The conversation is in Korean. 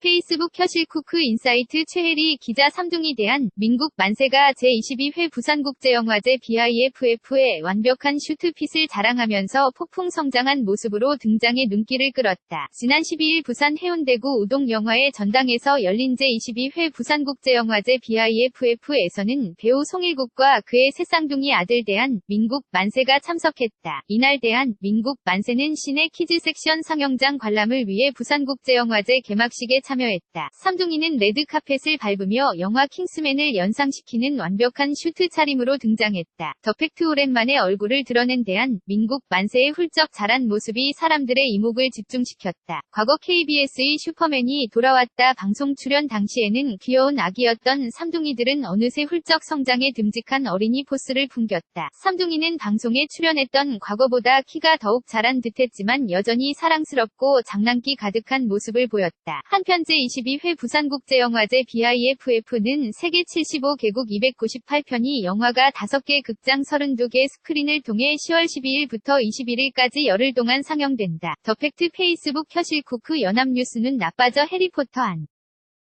P. 페이스북 켜실쿠크 인사이트 최혜리 기자 삼둥이 대한 민국 만세가 제22회 부산국제영화제 BIFF의 완벽한 슈트핏을 자랑하면서 폭풍 성장한 모습으로 등장해 눈길을 끌었다. 지난 12일 부산 해운대구 우동영화의 전당에서 열린 제22회 부산국제영화제 BIFF에서는 배우 송일국과 그의 새 쌍둥이 아들 대한 민국 만세가 참석했다. 이날 대한 민국 만세는 시내 키즈 섹션 상영장 관람을 위해 부산국제영화제 개막식에 참여했다. 삼둥이는 레드카펫을 밟으며 영화 킹스맨을 연상시키는 완벽한 슈트 차림으로 등장했다. 더 팩트 오랜만에 얼굴을 드러낸 대한 민국 만세의 훌쩍 자란 모습이 사람들의 이목을 집중시켰다. 과거 KBS의 슈퍼맨이 돌아왔다 방송 출연 당시에는 귀여운 아기였던 삼둥이들은 어느새 훌쩍 성장해 듬직한 어린이 포스를 풍겼다. 삼둥이는 방송에 출연했던 과거보다 키가 더욱 자란 듯했지만 여전히 사랑스럽고 장난기 가득한 모습을 보였다. 한편 제 22회 부산국제영화제 BIFF는 세계 75개국 298편이 영화가 5개 극장 32개 스크린을 통해 10월 12일부터 21일까지 열흘 동안 상영된다. 더 팩트 페이스북 켜실 쿠크 연합뉴스는 나빠져 해리포터 안